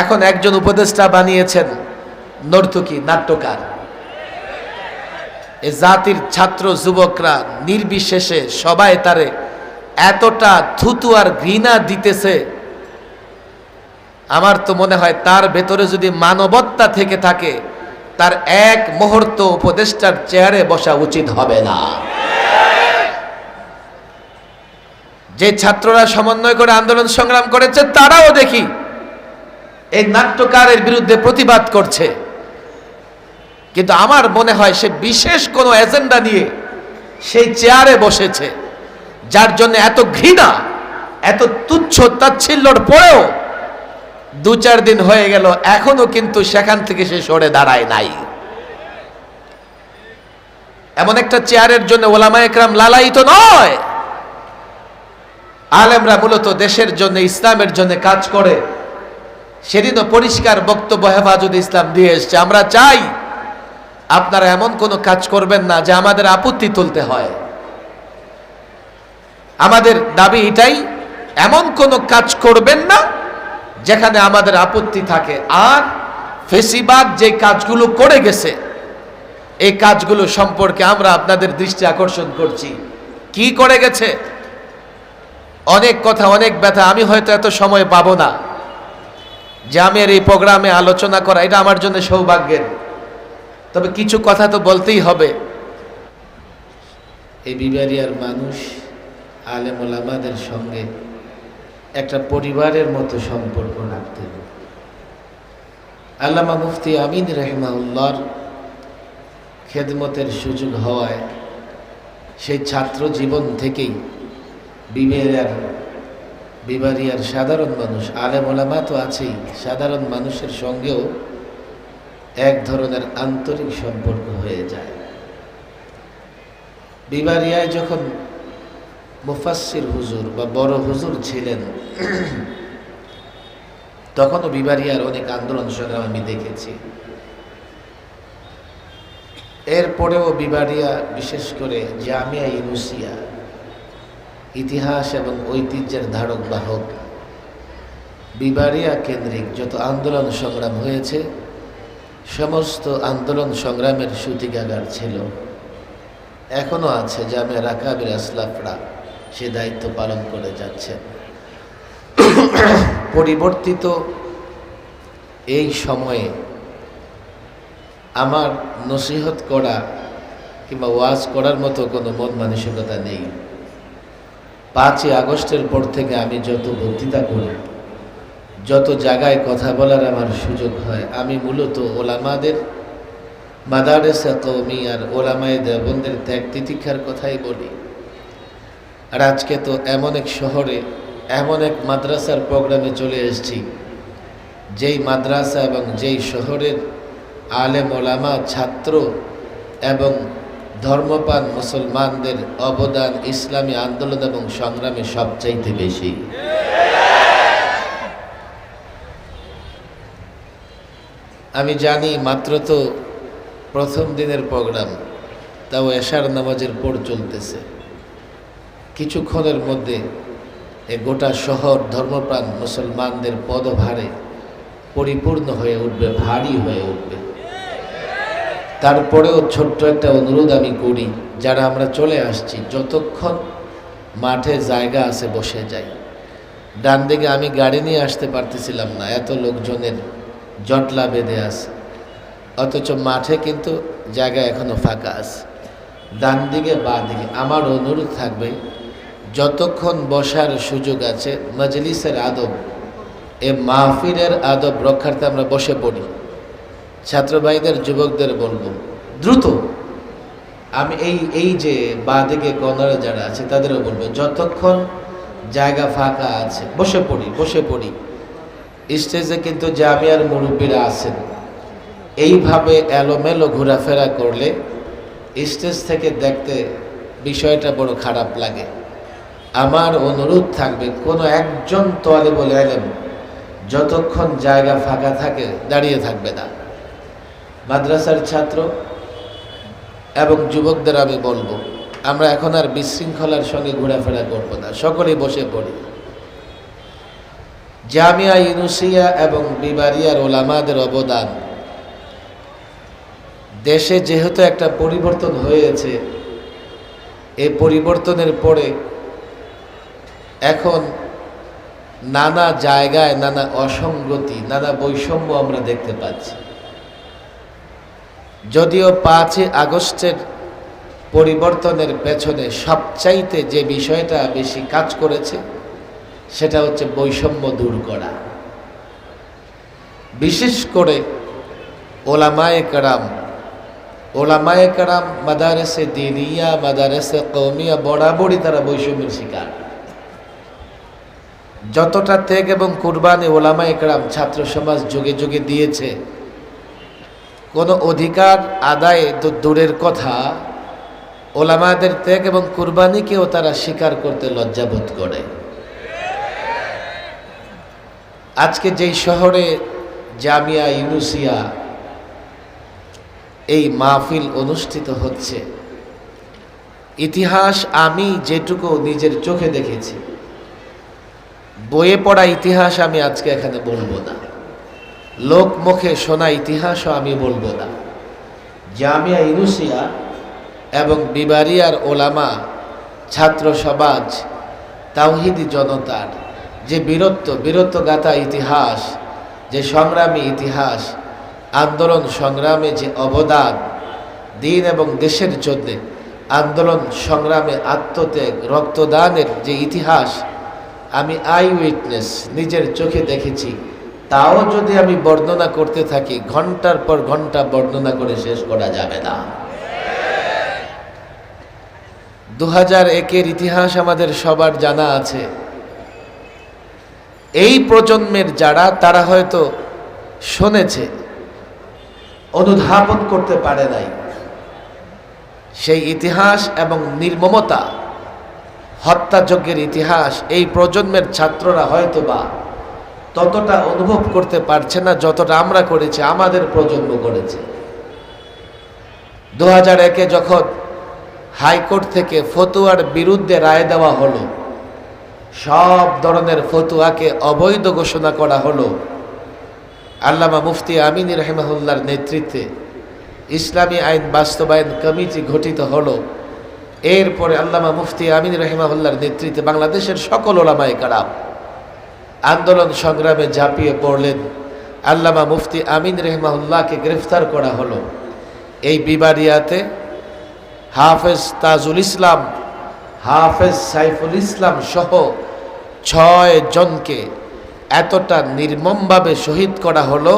এখন একজন উপদেষ্টা বানিয়েছেন নর্তকী, নাট্যকার। এ জাতির ছাত্র যুবকরা নির্বিশেষে সবাই তারে এতটা থুতু আর ঘৃণা দিতেছে। আমার তো মনে হয় তার ভেতরে যদি মানবত্তা থেকে থাকে, তার এক মুহূর্ত উপদেষ্টার চেয়ারে বসা উচিত হবে না। যে ছাত্ররা সমন্বয় করে আন্দোলন সংগ্রাম করেছে, তারাও দেখি এই নাট্যকারের বিরুদ্ধে প্রতিবাদ করছে। কিন্তু আমার মনে হয় সে বিশেষ কোনো এজেন্ডা নিয়ে সেই চেয়ারে বসেছে, যার জন্য এত ঘৃণা, এত তুচ্ছ তাচ্ছিল্যর পরেও দু চার দিন হয়ে গেল, এখনও কিন্তু সেখান থেকে সে সরে দাঁড়ায় নাই। এমন একটা চেয়ারের জন্য ওলামা একরাম লালায়িত নয়। আলেমরা মূলত দেশের জন্য, ইসলামের জন্য কাজ করে। সেদিনও পরিষ্কার বক্তব্য হেফাজত ইসলাম দিয়ে এসছে। আমরা চাই আপনারা এমন কোনো কাজ করবেন না যে আমাদের আপত্তি তুলতে হয়। আমাদের দাবি এটাই, এমন কোনো কাজ করবেন না যেখানে আমাদের আপত্তি থাকে। আর ফেসিবাদ যে কাজগুলো করে গেছে, এই কাজগুলো সম্পর্কে আমরা আপনাদের দৃষ্টি আকর্ষণ করছি। কি করে গেছে? অনেক কথা, অনেক ব্যথা, আমি হয়তো এত সময় পাবো না। যে আমি আর এই প্রোগ্রামে আলোচনা করা, এটা আমার জন্য সৌভাগ্যের। তবে কিছু কথা তো বলতেই হবে। এই বিবারিয়ার মানুষ, আলেম ওলামাদের সঙ্গে একটা পরিবারের মতো সম্পর্ক রাখতেন। আল্লামা মুফতি আমিন রহমাউল্লার খেদমতের সুযোগ হওয়ায় সেই ছাত্র জীবন থেকেই বিবেরিয়ার বিবারিয়ার সাধারণ মানুষ, আলেম ওলামা তো আছেই, সাধারণ মানুষের সঙ্গেও এক ধরনের আন্তরিক সম্পর্ক হয়ে যায়। বিবারিয়ায় যখন মুফাসির হুজুর বা বড় হুজুর ছিলেন, তখনও বিবারিয়ার অনেক আন্দোলন সংগ্রাম আমি দেখেছি। এরপরেও বিবারিয়া বিশেষ করে জামিয়া ইউনুসিয়া ইতিহাস এবং ঐতিহ্যের ধারক বাহক বিবারিয়া কেন্দ্রিক যত আন্দোলন সংগ্রাম হয়েছে, সমস্ত আন্দোলন সংগ্রামের সুতিকাগার ছিল। এখনও আছে জামিয়া রাকাবির আসলাফরা সে দায়িত্ব পালন করে যাচ্ছেন। পরিবর্তিত এই সময়ে আমার নসিহত করা কিংবা ওয়াজ করার মতো কোনো মন মানসিকতা নেই। পাঁচই আগস্টের পর থেকে আমি যত বক্তৃতা করি, যত জায়গায় কথা বলার আমার সুযোগ হয়, আমি মূলত ওলামাদের, মাদারেসা কৌমি আর ওলামায় দেবন্দের ত্যাগ তিতিক্ষার কথাই বলি। আর আজকে তো এমন এক শহরে, এমন এক মাদ্রাসার প্রোগ্রামে চলে এসেছি, যেই মাদ্রাসা এবং যেই শহরের আলেম ওলামা ছাত্র এবং ধর্মপান মুসলমানদের অবদান ইসলামী আন্দোলন এবং সংগ্রামে সবচাইতে বেশি। আমি জানি মাত্র তো প্রথম দিনের প্রোগ্রাম, তাও এশার নামাজের পর চলতেছে। কিছুক্ষণের মধ্যে এ গোটা শহর ধর্মপ্রাণ মুসলমানদের পদভারে পরিপূর্ণ হয়ে উঠবে, ভারী হয়ে উঠবে। তারপরেও ছোট্ট একটা অনুরোধ আমি করি, যারা আমরা চলে আসছি, যতক্ষণ মাঠে জায়গা আছে বসে যাই। ডান দিকে আমি গাড়ি নিয়ে আসতে পারতেছিলাম না, এত লোকজনের জটলা বেঁধে আছে। অথচ মাঠে কিন্তু জায়গা এখনও ফাঁকা আছে। ডান দিকে, বা দিকে, আমার অনুরোধ থাকবে, যতক্ষণ বসার সুযোগ আছে, মজলিসের আদব, এ মাহফিলের আদব রক্ষার্থে আমরা বসে পড়ি। ছাত্র ভাইদের, যুবকদের বলব, দ্রুত। আমি এই এই যে বা দিকে কর্নারে যারা আছে, তাদেরও বলব, যতক্ষণ জায়গা ফাঁকা আছে, বসে পড়ি বসে পড়ি। স্টেজে কিন্তু জামিয়ার মুরব্বীরা আছেন। এইভাবে এলোমেলো ঘোরাফেরা করলে স্টেজ থেকে দেখতে বিষয়টা বড় খারাপ লাগে। আমার অনুরোধ থাকবে, কোনো একজন তোয়ালে বলে এলেন, যতক্ষণ জায়গা ফাঁকা থাকে, দাঁড়িয়ে থাকবে না। মাদ্রাসার ছাত্র এবং যুবকদের আমি বলব, আমরা এখন আর বিশৃঙ্খলার সঙ্গে ঘোরাফেরা করব না, সকলে বসে পড়ি। জামিয়া ইউনুসিয়া এবং বিবারিয়ার ওলামাদের অবদান। দেশে যেহেতু একটা পরিবর্তন হয়েছে, এই পরিবর্তনের পরে এখন নানা জায়গায় নানা অসঙ্গতি নানা বৈষম্য আমরা দেখতে পাচ্ছি। যদিও পাঁচই আগস্টের পরিবর্তনের পেছনে সবচাইতে যে বিষয়টা বেশি কাজ করেছে, সেটা হচ্ছে বৈষম্য দূর করা। বিশেষ করে ওলামায়ে কারাম ওলামায়ে কারাম মাদারেসে দিনিয়া, মাদারেসে কৌমিয়া বরাবরই তারা বৈষম্যের শিকার। যতটা ত্যাগ এবং কুরবানি ওলামা একরাম ছাত্র সমাজ যুগে যুগে দিয়েছে কোনো অধিকার আদায়ে তো দূরের কথা, ওলামাদের ত্যাগ এবং কুরবানিকেও তারা স্বীকার করতে লজ্জাবোধ করে। আজকে যেই শহরে জামিয়া ইউনুসিয়া এই মাহফিল অনুষ্ঠিত হচ্ছে, ইতিহাস আমি যেটুকু নিজের চোখে দেখেছি, বইয়ে পড়া ইতিহাস আমি আজকে এখানে বলব না। লোক মুখে শোনা ইতিহাসও আমি বলব না। জামিয়া ইউনুসিয়া এবং বিবারিয়ার ওলামা, ছাত্র সমাজ, তাওহিদি জনতার যে বীরত্ব বীরত্ব গাথা ইতিহাস, যে সংগ্রামী ইতিহাস, আন্দোলন সংগ্রামে যে অবদান, দিন এবং দেশের জন্যে আন্দোলন সংগ্রামে আত্মত্যাগ, রক্তদানের যে ইতিহাস, আমি আই উইটনেস, নিজের চোখে দেখেছি। তাও যদি আমি বর্ণনা করতে থাকি, ঘণ্টার পর ঘণ্টা বর্ণনা করে শেষ করা যাবে না। দু হাজার একের ইতিহাস আমাদের সবার জানা আছে। এই প্রজন্মের যারা, তারা হয়তো শুনেছে, অনুধাবন করতে পারে নাই। সেই ইতিহাস এবং নির্মমতা, হত্যাযজ্ঞের ইতিহাস এই প্রজন্মের ছাত্ররা হয়তো বা ততটা অনুভব করতে পারছে না যতটা আমরা করেছি, আমাদের প্রজন্ম করেছে। দু হাজার একে যখন হাইকোর্ট থেকে ফতুয়ার বিরুদ্ধে রায় দেওয়া হলো, সব ধরনের ফতুয়াকে অবৈধ ঘোষণা করা হলো, আল্লামা মুফতি আমিন রহমাহুল্লার নেতৃত্বে ইসলামী আইন বাস্তবায়ন কমিটি গঠিত হলো। এরপরে আল্লামা মুফতি আমিন রহিমাহুল্লার নেতৃত্বে বাংলাদেশের সকল ওলামায় কারাম আন্দোলন সংগ্রামে ঝাঁপিয়ে পড়লেন। আল্লামা মুফতি আমিন রহমাহুল্লাহকে গ্রেফতার করা হলো। এই বিবারিয়াতে হাফেজ তাজুল ইসলাম, হাফেজ সাইফুল ইসলাম সহ ছয় জনকে এতটা নির্মমভাবে শহীদ করা হলো,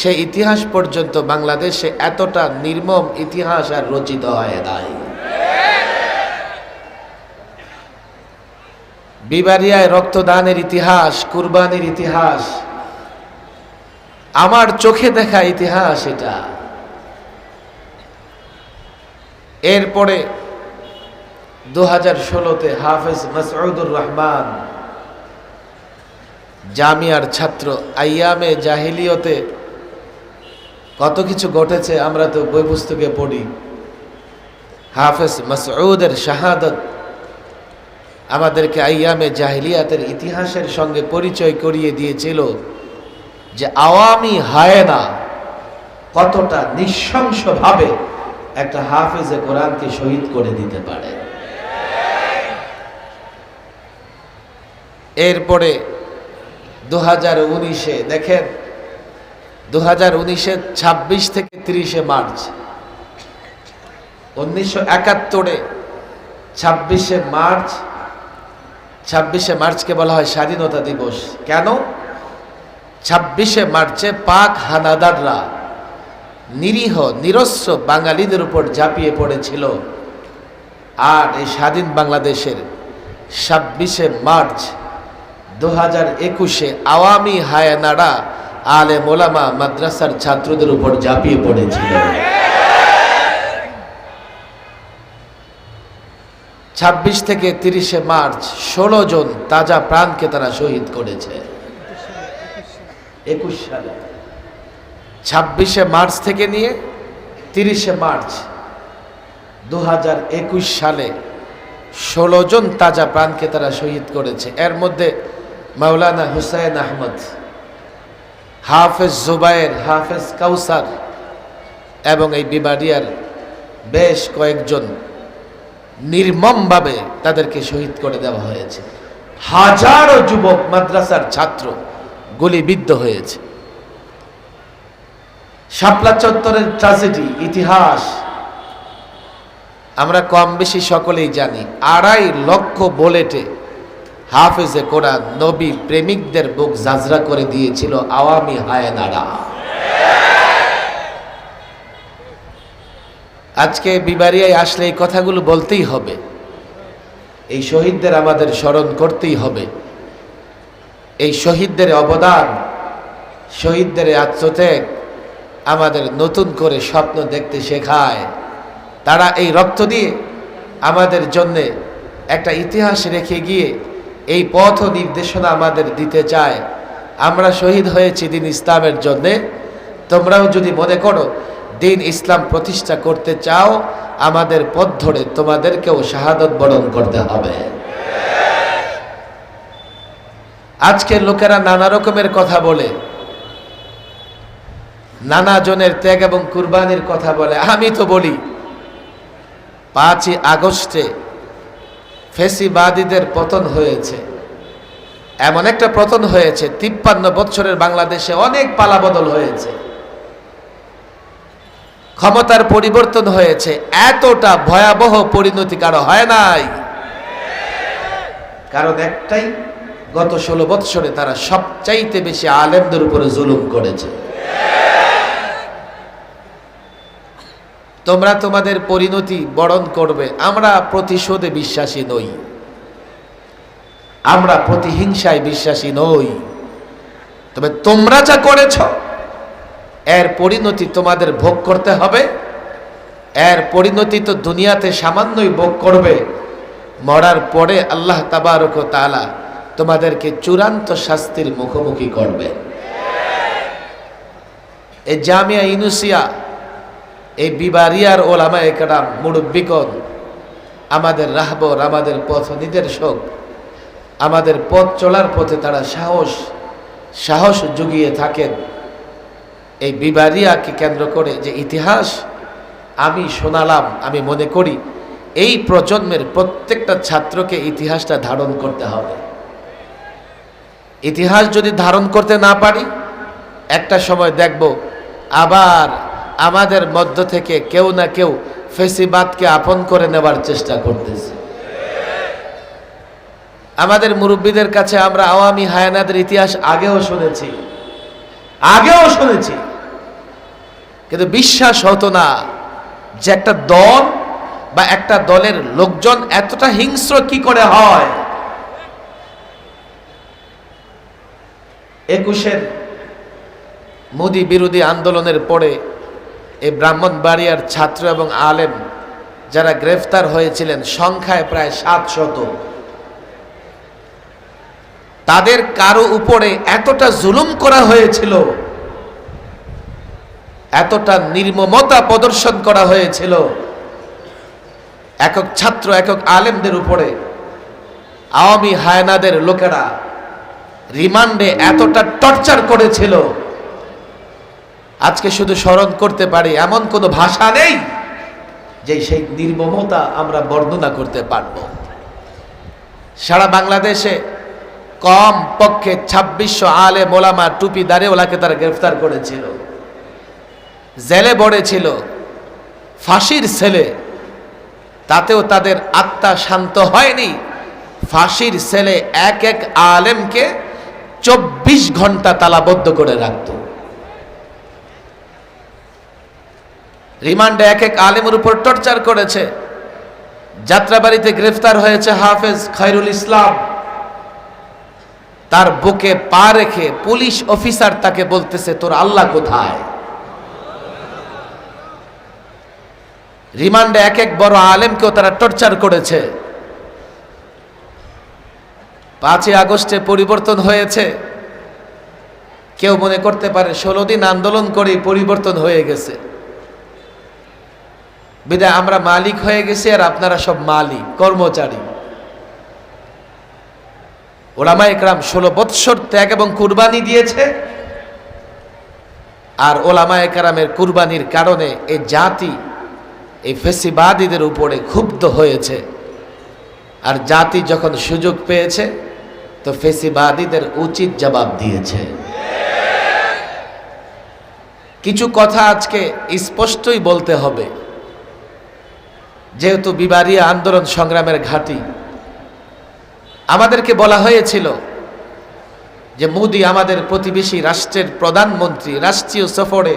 সে ইতিহাস পর্যন্ত বাংলাদেশে এতটা নির্মম ইতিহাস আর রচিত হয় নাই। বিবারিয়ায় রক্তদানের ইতিহাস, কুরবানির ইতিহাস। আমার চোখে দেখা ইতিহাস এটা। এরপরে দু হাজার ষোলোতে হাফেজ মাসউদুর রহমান, জামিয়ার ছাত্র, আইয়ামে জাহিলিয়তে কত কিছু ঘটেছে আমরা তো বই পুস্তকে পড়ি। হাফেজ মাসউদের শাহাদত আমাদেরকে আইয়ামে জাহিলিয়াতের ইতিহাসের সঙ্গে পরিচয় করিয়ে দিয়েছিল যে আওয়ামী হায়না কতটা নৃশংসভাবে একটা হাফেজে কোরআনকে শহীদ করে দিতে পারে। এরপরে দু হাজার উনিশে, দেখেন দু হাজার উনিশে ছাব্বিশ থেকে তিরিশে মার্চ, উনিশশো একাত্তরে ছাব্বিশে মার্চ ছাব্বিশে মার্চকে বলা হয় স্বাধীনতা দিবস। কেন? ছাব্বিশে মার্চে পাক হানাদাররা নিরীহ নিরস্ব বাঙালিদের উপর ঝাঁপিয়ে পড়েছিল। আর এই স্বাধীন বাংলাদেশের ছাব্বিশে মার্চ দু হাজার একুশে আওয়ামী হায়ানারা আলে মোলামা মাদ্রাসার ছাত্রদের উপর ঝাঁপিয়ে পড়েছিল। ছাব্বিশ থেকে তিরিশে মার্চ ষোলো জন তাজা প্রাণকে তারা শহীদ করেছে। একুশ সালে। ছাব্বিশে মার্চ থেকে নিয়ে তিরিশে মার্চ দু হাজার একুশ সালে ষোলো জন তাজা প্রাণকে তারা শহীদ করেছে। এর মধ্যে মাওলানা হুসাইন আহমদ, হাফেজ জুবায়ের হাফেজ কাউসার এবং এই বিবাডিয়ার বেশ কয়েকজন নির্মমভাবে তাদেরকে শহীদ করে দেওয়া হয়েছে। হাজারো যুবক মাদ্রাসার ছাত্র গুলিবিদ্ধ হয়েছে। শাপলা চত্বরের ট্রাজেডি ইতিহাস, আমরা কম বেশি সকলেই জানি, আড়াই লক্ষ বোলেটে হাফেজে কোরআন নবী প্রেমিকদের বুক জাজরা করে দিয়েছিল আওয়ামী হায়নারা। আজকে বিবারিয়ায় আসলে এই কথাগুলো বলতেই হবে। এই শহীদদের আমাদের স্মরণ করতেই হবে। এই শহীদদের অবদান, শহীদদের আত্মত্যাগ আমাদের নতুন করে স্বপ্ন দেখতে শেখায়। তারা এই রক্ত দিয়ে আমাদের জন্যে একটা ইতিহাস রেখে গিয়ে এই পথ নির্দেশনা আমাদের দিতে চায়। আমরা শহীদ হয়েছি দিন ইসলামের জন্যে। তোমরাও যদি মনে করো দিন ইসলাম প্রতিষ্ঠা করতে চাও, আমাদের পথ ধরে তোমাদেরকেও শাহাদত বরণ করতে হবে। আজকে লোকেরা নানা রকমের কথা বলে। নানা জনের ত্যাগ এবং কুরবানির কথা বলে। আমি তো বলি, পাঁচই আগস্টে ফেসিবাদীদের পতন হয়েছে। এমন একটা পতন হয়েছে, তিপ্পান্ন বছরের বাংলাদেশে অনেক পালাবদল হয়েছে। ক্ষমতার পরিবর্তন হয়েছে, এতটা ভয়াবহ পরিণতি কারও হয় নাই। কারণ একটাই, গত ষোলো বৎসরে তারা সবচাইতে বেশি আলেমদের উপরে জুলুম করেছে। তোমরা তোমাদের পরিণতি বরণ করবে, আমরা প্রতিশোধে বিশ্বাসী নই। আমরা প্রতিহিংসায় বিশ্বাসী নই। তবে তোমরা যা করেছ এর পরিণতি তোমাদের ভোগ করতে হবে। এর পরিণতি তো দুনিয়াতে সামান্যই ভোগ করবে। মরার পরে আল্লাহ তাবারক ও তাআলা তোমাদেরকে চূড়ান্ত শাস্তির মুখোমুখি করবে। এই জামিয়া ইনুসিয়া এই বিবারিয়ার ওলামা একরাম মুরব্বিকন আমাদের রাহবর, আমাদের পথ নির্দেশক, আমাদের পথ চলার পথে তারা সাহস সাহস জুগিয়ে থাকেন। এই বিবারিয়াকে কেন্দ্র করে যে ইতিহাস আমি শোনালাম, আমি মনে করি, এই প্রজন্মের প্রত্যেকটা ছাত্রকে ইতিহাসটা ধারণ করতে হবে। ইতিহাস যদি ধারণ করতে না পারি, একটা সময় দেখব আবার আমাদের মধ্য থেকে কেউ না কেউ ফেসিবাদকে আপন করে নেবার চেষ্টা করতেছে। আমাদের মুরব্বীদের কাছে আমরা আওয়ামী হায়ানাদের ইতিহাস আগেও শুনেছি আগেও শুনেছি। কিন্তু বিশ্বাস হতো না যে একটা দল বা একটা দলের লোকজন এতটা হিংস্র কি করে হয়। একুশের মোদী বিরোধী আন্দোলনের পরে এই ব্রাহ্মণবাড়িয়ার ছাত্র এবং আলেম যারা গ্রেফতার হয়েছিলেন, সংখ্যায় প্রায় সাত শত তাদের কারও উপরে এতটা জুলুম করা হয়েছিল এতটা নির্মমতা প্রদর্শন করা হয়েছিল। একক ছাত্র, একক আলেমদের উপরে, আওয়ামী হায়নাদের লোকেরা রিমান্ডে এতটা টর্চার করেছিল। আজকে শুধু স্মরণ করতে পারি, এমন কোনো ভাষা নেই যে সেই নির্মমতা আমরা বর্ণনা করতে পারব। সারা বাংলাদেশে কম পক্ষে ছাব্বিশশো আলে মোলামা টুপি দাঁড়িয়ে ওলাকে তারা গ্রেফতার করেছিল। জেলে বড়েছিল ফাঁসির ছেলে। তাতেও তাদের আত্মা শান্ত হয়নি। ফাঁসির ছেলে এক এক আলেমকে চব্বিশ ঘণ্টা তালাবদ্ধ করে রাখত। রিমান্ডে এক এক আলেমের উপর টর্চার করেছে। যাত্রাবাড়িতে গ্রেফতার হয়েছে হাফেজ খায়রুল ইসলাম। তার বুকে পা রেখে পুলিশ অফিসার তাকে বলতেছে, তোর আল্লাহ কোথায়? রিমান্ডে এক এক বড় আলেমকেও তারা টর্চার করেছে। পাঁচই আগস্টে পরিবর্তন হয়েছে। কেউ মনে করতে পারে ষোলো দিন আন্দোলন করে পরিবর্তন হয়ে গেছে। বিদায়, আমরা মালিক হয়ে গেছি আর আপনারা সব মালিক, কর্মচারী। ওলামা একরাম ষোলো বৎসর ত্যাগ এবং কুরবানি দিয়েছে। আর ওলামা একরামের কুরবানির কারণে এই জাতি এই ফেসিবাদীদের উপরে ক্ষুব্ধ হয়েছে। আর জাতি যখন সুযোগ পেয়েছে, তো ফেসিবাদীদের উচিত জবাব দিয়েছে। কিছু কথা আজকে স্পষ্টই বলতে হবে। যেহেতু বিবারিয়া আন্দোলন সংগ্রামের ঘাঁটি, আমাদেরকে বলা হয়েছিল যে মোদি আমাদের প্রতিবেশী রাষ্ট্রের প্রধানমন্ত্রী রাষ্ট্রীয় সফরে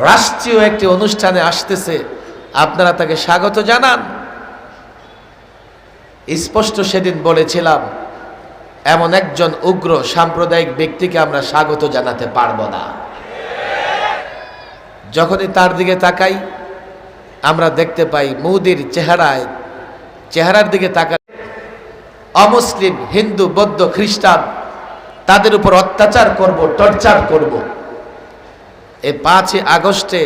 রাষ্ট্রীয় একটি অনুষ্ঠানে আসতেছে আপনারা তাকে স্বাগত জানান। স্পষ্ট সেদিন বলেছিলাম, এমন একজন উগ্র সাম্প্রদায়িক ব্যক্তিকে আমরা স্বাগত জানাতে পারব না। যখনই তার দিকে তাকাই, আমরা দেখতে পাই মুদির চেহারায়, চেহারার দিকে তাকাই অমুসলিম, হিন্দু, বৌদ্ধ, খ্রিস্টান, তাদের উপর অত্যাচার করব, টর্চার করব। এই পাঁচই আগস্টে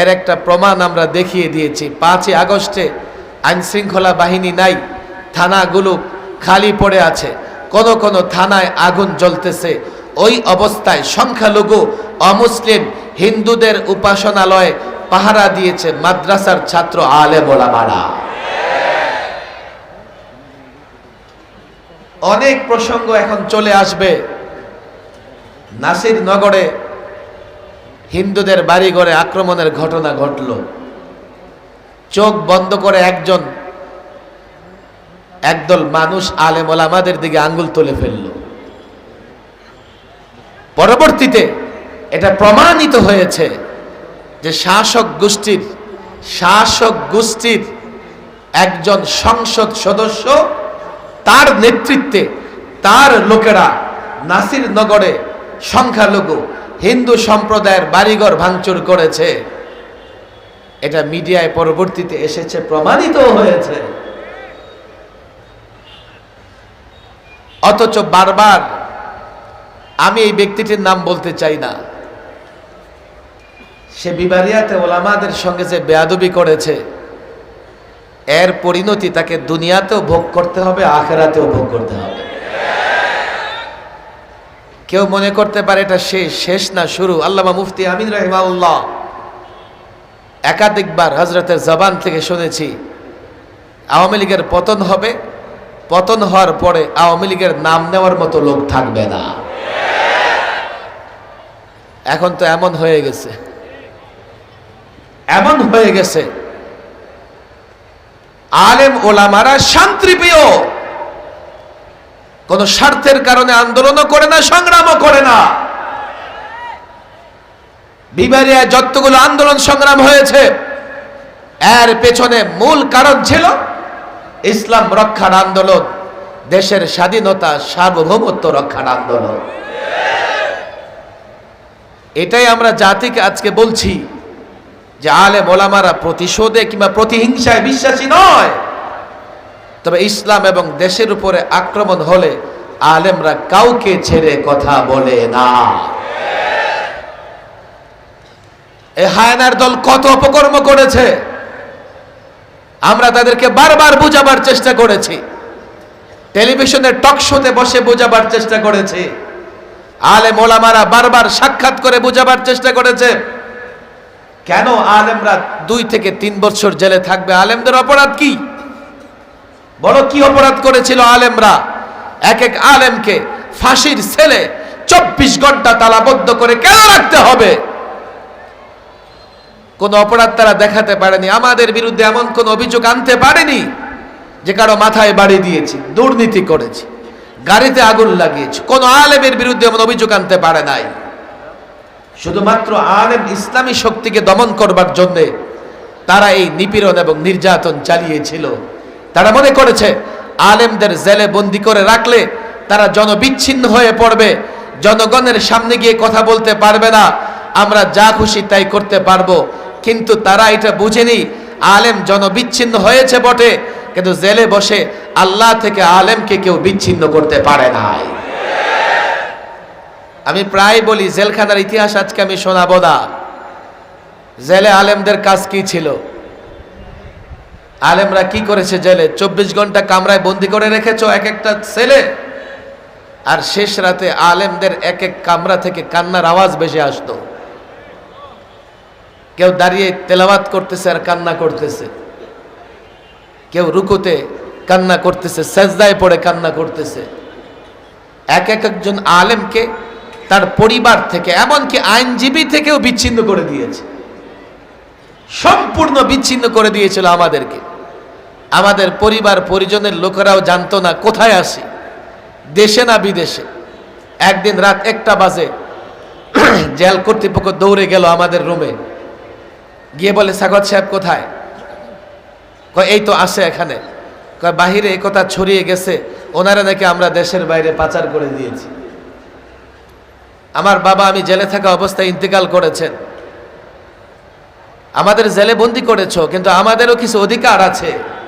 এর একটা প্রমাণ আমরা দেখিয়ে দিয়েছি। পাঁচই আগস্টে আইন শৃঙ্খলা বাহিনী নাই, থানাগুলো খালি পড়ে আছে। কোন কোন থানায় আগুন জ্বলতেছে। ওই অবস্থায় সংখ্যালঘু অমুসলিম হিন্দুদের উপাসনালয়ে পাহারা দিয়েছে মাদ্রাসার ছাত্র আলে বোলামারা অনেক প্রসঙ্গ এখন চলে আসবে। নাসির নগরে হিন্দুদের বাড়িঘরে আক্রমণের ঘটনা ঘটল। চোখ বন্ধ করে একজন, একদল মানুষ আলেম ওলামাদের দিকে আঙ্গুল তুলে ফেলল। পরবর্তীতে এটা প্রমাণিত হয়েছে যে শাসক গোষ্ঠীর শাসক গোষ্ঠীর একজন সংসদ সদস্য, তার নেতৃত্বে তার লোকেরা নাসির নগরে সংখ্যালঘু হিন্দু সম্প্রদায়ের বাড়িঘর ভাঙচুর করেছে। এটা মিডিয়ায় পরবর্তীতে এসেছে, প্রমাণিত হয়েছে। অথচ বারবার আমি এই ব্যক্তিটির নাম বলতে চাই না। সে বিবারিয়াতে ওলামাদের সঙ্গে যে বেয়াদবি করেছে, এর পরিণতি তাকে দুনিয়াতেও ভোগ করতে হবে, আখেরাতেও ভোগ করতে হবে। কেউ মনে করতে পারে এটা শেষ শেষ না, শুরু। আল্লামা মুফতি আমিন রহিমাউল্লাহ একাধিকবার হজরতের জবান থেকে শুনেছি, আওয়ামী লীগের পতন হবে, পতন হওয়ার পরে আওয়ামী লীগের নাম নেওয়ার মতো লোক থাকবে না। এখন তো এমন হয়ে গেছে। এমন হয়ে গেছে। আলেম ওলামারা শান্তিপ্রিয়। কোন স্বার্থের কারণে আন্দোলনও করে না, সংগ্রামও করে না। বিবারিয়া যতগুলো আন্দোলন সংগ্রাম হয়েছে, এর পেছনে মূল কারণ ছিল ইসলাম রক্ষার আন্দোলন, দেশের স্বাধীনতা, সার্বভৌমত্ব রক্ষার আন্দোলন। এটাই আমরা জাতিকে আজকে বলছি যে আলে মোলামারা প্রতিশোধে কিংবা প্রতিহিংসায় বিশ্বাসী নয়। তবে ইসলাম এবং দেশের উপরে আক্রমণ হলে আলেমরা কাউকে ছেড়ে কথা বলে না। এ হায়নার দল কত অপকর্ম করেছে? আমরা তাদেরকে বারবার বোঝাবার চেষ্টা করেছি। টেলিভিশনের টক শোতে বসে বোঝাবার চেষ্টা করেছি। আলেম ওলামারা বারবার সাক্ষাৎ করে বোঝাবার চেষ্টা করেছে। কেন আলেমরা দুই থেকে তিন বছর জেলে থাকবে? আলেমদের অপরাধ কি? বড় কি অপরাধ করেছিল আলেমরা? এক এক আলেমকে ফাঁসির ছেলে চব্বিশ ঘণ্টা তালাবদ্ধ করে কেন রাখতে হবে? কোন অপরাধ তারা দেখাতে পারেনি। আমাদের বিরুদ্ধে এমন কোন অভিযোগ আনতে পারেনি যে কারও মাথায় বাড়ি দিয়েছি, দুর্নীতি করেছি, গাড়িতে আগুন লাগিয়েছি। কোন আলেমের বিরুদ্ধে এমন অভিযোগ আনতে পারে নাই। শুধুমাত্র আলেম ইসলামী শক্তিকে দমন করবার জন্যে তারা এই নিপীড়ন এবং নির্যাতন চালিয়েছিল। তারা মনে করেছে, আলেমদের জেলে বন্দি করে রাখলে তারা জনবিচ্ছিন্ন হয়ে পড়বে, জনগণের সামনে গিয়ে কথা বলতে পারবে না, আমরা যা খুশি তাই করতে পারব। কিন্তু তারা এটা বুঝেনি, আলেম জনবিচ্ছিন্ন হয়েছে বটে, কিন্তু জেলে বসে আল্লাহ থেকে আলেমকে কেউ বিচ্ছিন্ন করতে পারে নাই। আমি প্রায় বলি, জেলখানার ইতিহাস আজকে আমি শোনাবো না। জেলে আলেমদের কাজ কি ছিল? আলেমরা কি করেছে জেলে? চব্বিশ ঘণ্টা কামরায় বন্দি করে রেখেছো এক একটা ছেলে? আর শেষ রাতে আলেমদের এক এক কামরা থেকে কান্নার আওয়াজ বেশি আসতো। কেউ দাঁড়িয়ে তেলাওয়াত করতেছে আর কান্না করতেছে। কেউ রুকুতে কান্না করতেছে, সেজদায় পড়ে কান্না করতেছে। এক এক একজন আলেমকে তার পরিবার থেকে, এমনকি আইনজীবী থেকেও বিচ্ছিন্ন করে দিয়েছে। সম্পূর্ণ বিচ্ছিন্ন করে দিয়েছিল আমাদেরকে। আমাদের পরিবার, পরিজনের লোকেরাও জানতো না কোথায় আসি দেশে না বিদেশে। একদিন রাত একটা বাজে, জেল কর্তৃপক্ষ দৌড়ে গেল আমাদের রুমে গিয়ে বলে, সাগত সাহেব কোথায়? কয়, এই তো আসে এখানে। কয়, বাহিরে এই কথা ছড়িয়ে গেছে। ওনারা নাকি আমরা দেশের বাইরে পাচার করে দিয়েছি। আমার বাবা, আমি জেলে থাকা অবস্থায় ইন্তেকাল করেছেন। আমাদের জেলে বন্দি করেছ, কিন্তু আমাদেরও কিছু অধিকার আছে।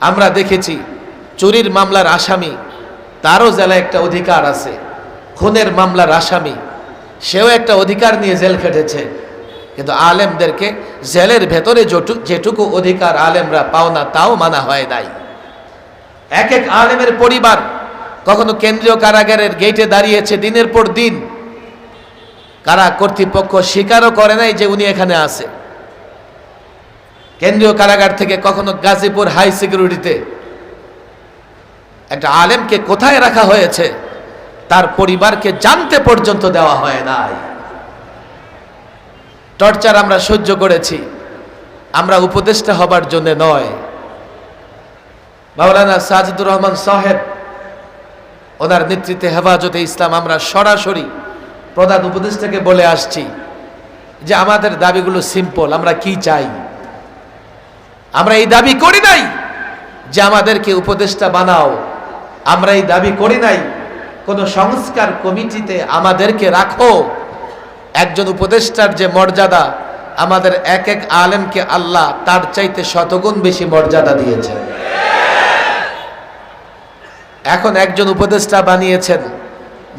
আমরা দেখেছি চুরির মামলার আসামি, তারও জেলে একটা অধিকার আছে। খুনের মামলার আসামি, সেও একটা অধিকার নিয়ে জেল খেটেছে। কিন্তু আলেমদেরকে জেলের ভেতরে যেটু- যেটুকু অধিকার আলেমরা পাও না, তাও মানা হয় নাই। এক এক আলেমের পরিবার কখনো কেন্দ্রীয় কারাগারের গেটে দাঁড়িয়েছে দিনের পর দিন। কারা কর্তৃপক্ষ স্বীকারও করে নাই যে উনি এখানে আছে। কেন্দ্রীয় কারাগার থেকে কখনো গাজীপুর হাই সিকিউরিটিতে একটা আলেমকে কোথায় রাখা হয়েছে, তার পরিবারকে জানতে পর্যন্ত দেওয়া হয় নাই। টর্চার আমরা সহ্য করেছি, আমরা উপদেষ্টা হবার জন্য নয়। মাওলানা সাজিদুর রহমান সাহেব, ওনার নেতৃত্বে হেফাজতে ইসলাম আমরা সরাসরি প্রধান উপদেষ্টাকে বলে আসছি যে আমাদের দাবিগুলো সিম্পল আমরা কি চাই? আমরা এই দাবি করি নাই যে আমাদেরকে উপদেষ্টা বানাও। আমরা এই দাবি করি নাই, কোন সংস্কার কমিটিতে আমাদেরকে রাখো। একজন উপদেষ্টার যে মর্যাদা, আমাদের এক এক আলেমকে আল্লাহ তার চাইতে শতগুণ বেশি মর্যাদা দিয়েছেন। এখন একজন উপদেষ্টা বানিয়েছেন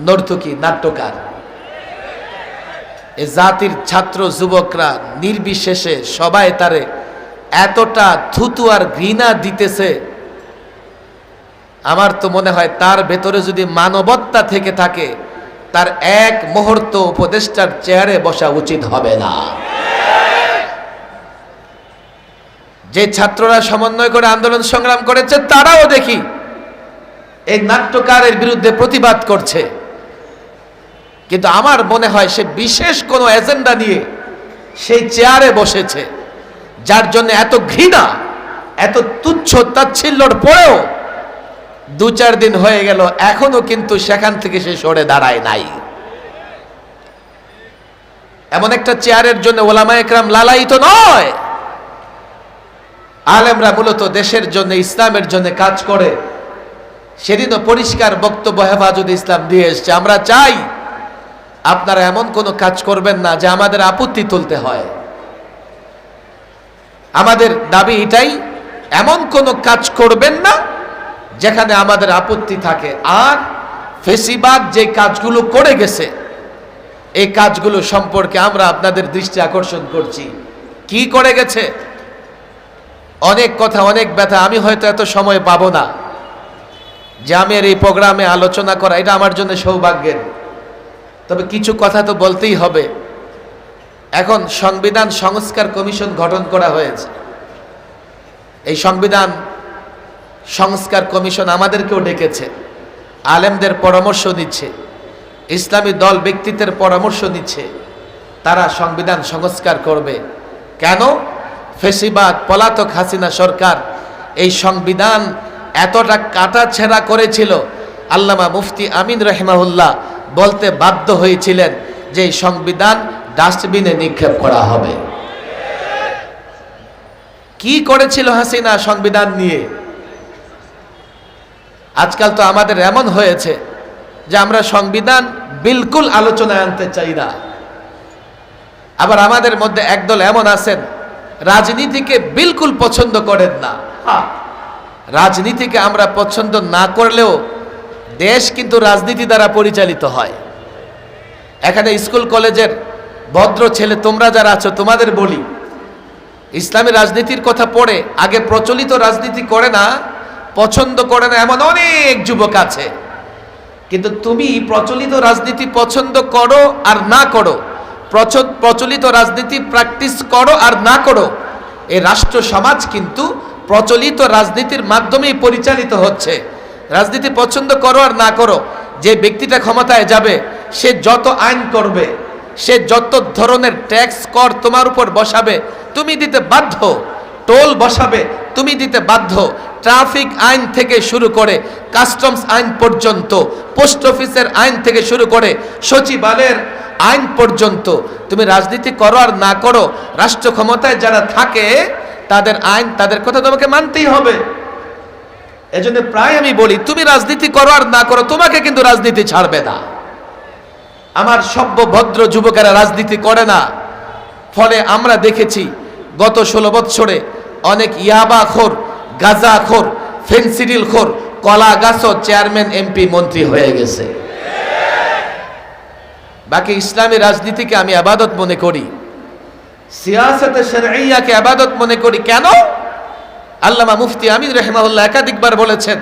নর্তকী নাট্যকার। এ জাতির ছাত্র যুবকরা নির্বিশেষে সবাই তারে এতটা থুতু আর ঘৃণা দিতেছে, আমার তো মনে হয় তার ভেতরে যদি মানবত্তা থেকে থাকে, তার এক মুহূর্ত উপদেষ্টার চেয়ারে বসা উচিত হবে না। যে ছাত্ররা সমন্বয় করে আন্দোলন সংগ্রাম করেছে, তারাও দেখি এই নাট্যকারের বিরুদ্ধে প্রতিবাদ করছে। কিন্তু আমার মনে হয় সে বিশেষ কোনো এজেন্ডা নিয়ে সেই চেয়ারে বসেছে। যার জন্য এত ঘৃণা, এত তুচ্ছ তাচ্ছিল্যর পরেও দু চার দিন হয়ে গেল, এখনও কিন্তু সেখান থেকে সে সরে দাঁড়ায় নাই। এমন একটা চেয়ারের জন্য ওলামা একরাম লালায়িত নয়। আলেমরা মূলত দেশের জন্য, ইসলামের জন্য কাজ করে। সেদিনও পরিষ্কার বক্তব্য হেফাজত ইসলাম দিয়ে এসছে। আমরা চাই আপনারা এমন কোনো কাজ করবেন না যে আমাদের আপত্তি তুলতে হয়। আমাদের দাবি এটাই, এমন কোনো কাজ করবেন না যেখানে আমাদের আপত্তি থাকে। আর ফেসিবাদ যে কাজগুলো করে গেছে, এই কাজগুলো সম্পর্কে আমরা আপনাদের দৃষ্টি আকর্ষণ করছি। কি করে গেছে? অনেক কথা, অনেক ব্যথা, আমি হয়তো এত সময় পাবো না। যে আমি এই প্রোগ্রামে আলোচনা করা, এটা আমার জন্য সৌভাগ্যের। তবে কিছু কথা তো বলতেই হবে। এখন সংবিধান সংস্কার কমিশন গঠন করা হয়েছে। এই সংবিধান সংস্কার কমিশন আমাদেরকেও ডেকেছে, আলেমদের পরামর্শ নিচ্ছে, ইসলামী দল ব্যক্তিত্বের পরামর্শ নিচ্ছে, তারা সংবিধান সংস্কার করবে। কেন? ফেসিবাদ, পলাতক হাসিনা সরকার এই সংবিধান এতটা কাটা ছেঁড়া করেছিল। আল্লামা মুফতি আমিন রহমাউল্লাহ বলতে বাধ্য হয়েছিলেন যে এই সংবিধান ডাস্টবিনে নিক্ষেপ করা হবে। কি করেছিল হাসিনা সংবিধান নিয়ে? আজকাল তো আমাদের এমন হয়েছে যে আমরা সংবিধান বিলকুল আলোচনায় আনতে চাই না। আবার আমাদের মধ্যে একদল এমন আছেন রাজনীতিকে বিলকুল পছন্দ করেন না। হ্যাঁ, রাজনীতিকে আমরা পছন্দ না করলেও দেশ কিন্তু রাজনীতি দ্বারা পরিচালিত হয়। এখানে স্কুল কলেজের ভদ্র ছেলে, তোমরা যারা আছো, তোমাদের বলি, ইসলামী রাজনীতির কথা পড়ে, আগে প্রচলিত রাজনীতি করে না, পছন্দ করে না, এমন অনেক যুবক আছে। কিন্তু তুমি প্রচলিত রাজনীতি পছন্দ করো আর না করো, প্রচ- প্রচলিত রাজনীতি প্র্যাকটিস করো আর না করো এই রাষ্ট্র সমাজ কিন্তু প্রচলিত রাজনীতির মাধ্যমেই পরিচালিত হচ্ছে। রাজনীতি পছন্দ করো আর না করো, যে ব্যক্তিটা ক্ষমতায় যাবে, সে যত আইন করবে সে যত ধরনের ট্যাক্স কর তোমার উপর বসাবে, তুমি দিতে বাধ্য। টোল বসাবে, তুমি দিতে বাধ্য। ট্রাফিক আইন থেকে শুরু করে কাস্টমস আইন পর্যন্ত পোস্ট অফিসের আইন থেকে শুরু করে, সচিবালয়ের আইন পর্যন্ত, তুমি রাজনীতি করো আর না করো, রাষ্ট্র ক্ষমতায় যারা থাকে, তাদের আইন, তাদের কথা তোমাকে মানতেই হবে। এজন্য প্রায় আমি বলি, তুমি রাজনীতি করো আর না করো, তোমাকে কিন্তু রাজনীতি ছাড়বে না। আমার সভ্য ভদ্র যুবকেরা রাজনীতি করে না। ফলে আমরা দেখেছি, গত ষোলো বৎসরে অনেক ইয়াবাখোর গাজাখোর ফেন্সিডিল খোর, কলা গাছও চেয়ারম্যান, এমপি, মন্ত্রী হয়ে গেছে। বাকি ইসলামী রাজনীতিকে আমি আবাদত মনে করি। সিয়াসতে আবাদত মনে করি। কেন? আল্লামা মুফতি আমিন রহমাউল্লাহ একাধিকবার বলেছেন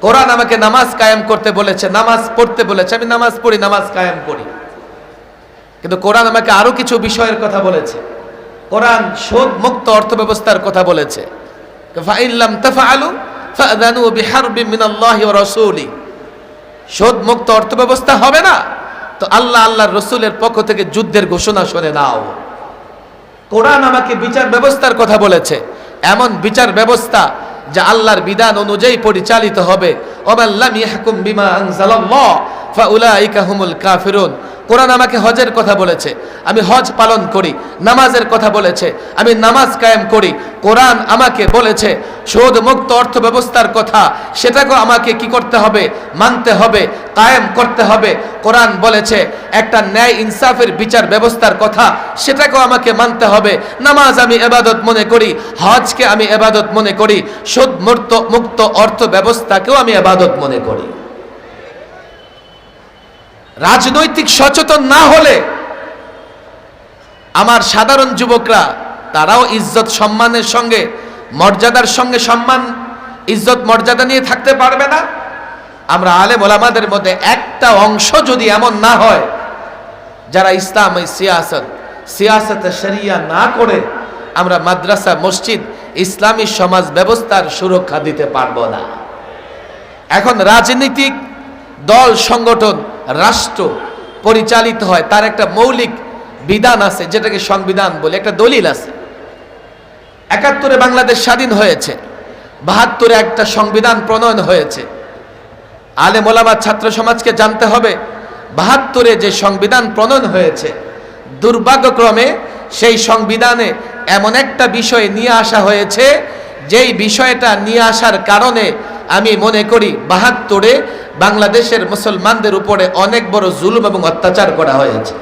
কোরআন আমাকে নামাজ কায়েম করতে বলেছে, নামাজ পড়তে বলেছে। আমি নামাজ পড়ি, নামাজ কায়েম করি। কিন্তু কোরআন আমাকে আরও কিছু বিষয়ের কথা বলেছে। কোরআন শোধ মুক্ত অর্থব্যবস্থার কথা বলেছে। ফাইল্লাম তাফআলু ফাআযানু বিহারবিন মিনাল্লাহি ওয়া রাসূলি। শোধ মুক্ত অর্থব্যবস্থা হবে না? তো আল্লাহ আল্লাহর রসুলের পক্ষ থেকে যুদ্ধের ঘোষণা শুনে নাও। কোরআন আমাকে বিচার ব্যবস্থার কথা বলেছে। এমন বিচার ব্যবস্থা যা আল্লাহর বিধান অনুযায়ী পরিচালিত হবে। ওমাল্লাম ইয়াহকুম বিমা আনজালাল্লাহ ফাউলাইকা হুমুল কাফিরুন। কোরআন আমাকে হজের কথা বলেছে, আমি হজ পালন করি, নামাজের কথা বলেছে, আমি নামাজ কায়েম করি, কোরআন আমাকে বলেছে সুদ মুক্ত অর্থ ব্যবস্থার কথা, সেটাকেও আমাকে কি করতে হবে, মানতে হবে, কায়েম করতে হবে। কোরআন বলেছে, একটা ন্যায় ইনসাফের বিচার ব্যবস্থার কথা, সেটাকেও আমাকে মানতে হবে। নামাজ আমি এবাদত মনে করি, হজকে আমি এবাদত মনে করি সুদ মুক্ত মুক্ত অর্থ ব্যবস্থাকেও আমি এবাদত মনে করি। রাজনৈতিক সচেতন না হলে আমার সাধারণ যুবকরা, তারাও ইজ্জত সম্মানের সঙ্গে, মর্যাদার সঙ্গে সম্মান, ইজ্জত মর্যাদা নিয়ে থাকতে পারবে না। আমরা আলেম ওলামাদের মধ্যে একটা অংশ যদি এমন না হয়, যারা ইসলাম, এই সিয়াসত, সিয়াসতে শরিয়া না করে, আমরা মাদ্রাসা, মসজিদ, ইসলামী সমাজ ব্যবস্থার সুরক্ষা দিতে পারব না। এখন রাজনীতিক দল, সংগঠন রাষ্ট্র পরিচালিত হয়, তার একটা মৌলিক বিধান আছে, যেটাকে সংবিধান বলে, একটা দলিল আছে। একাত্তরে বাংলাদেশ স্বাধীন হয়েছে, বাহাত্তরে একটা সংবিধান প্রণয়ন হয়েছে। আলে মোলামাদ ছাত্র সমাজকে জানতে হবে, বাহাত্তরে যে সংবিধান প্রণয়ন হয়েছে, দুর্ভাগ্যক্রমে সেই সংবিধানে এমন একটা বিষয় নিয়ে আসা হয়েছে, যেই বিষয়টা নিয়ে আসার কারণে আমি মনে করি বাহাত্তরে বাংলাদেশের মুসলমানদের উপরে অনেক বড় জুলুম এবং অত্যাচার করা হয়েছে।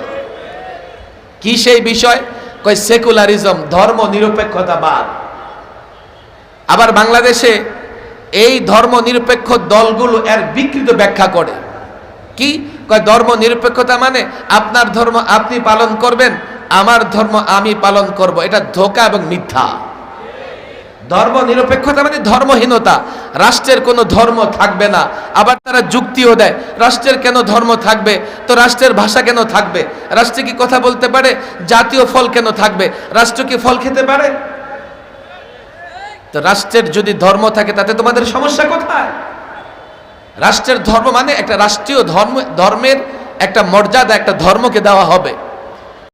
কি সেই বিষয়? কয় সেকুলারিজম, ধর্ম নিরপেক্ষতাবাদ। আবার বাংলাদেশে এই ধর্ম নিরপেক্ষ দলগুলো এর বিকৃত ব্যাখ্যা করে। কি? কয় ধর্ম নিরপেক্ষতা মানে আপনার ধর্ম আপনি পালন করবেন, আমার ধর্ম আমি পালন করব। এটা ধোকা এবং মিথ্যা। ধর্ম নিরপেক্ষতা মানে ধর্মহীনতা। রাষ্ট্রের কোনো ধর্ম থাকবে না। আবার তারা যুক্তিও দেয়, রাষ্ট্রের কেন ধর্ম থাকবে? তো রাষ্ট্রের ভাষা কেন থাকবে? রাষ্ট্রে কি কথা বলতে পারে? জাতীয় ফল কেন থাকবে? রাষ্ট্র কি ফল খেতে পারে? তো রাষ্ট্রের যদি ধর্ম থাকে, তাতে তোমাদের সমস্যা কোথায়? রাষ্ট্রের ধর্ম মানে একটা রাষ্ট্রীয় ধর্ম, ধর্মের একটা মর্যাদা, একটা ধর্মকে দেওয়া হবে।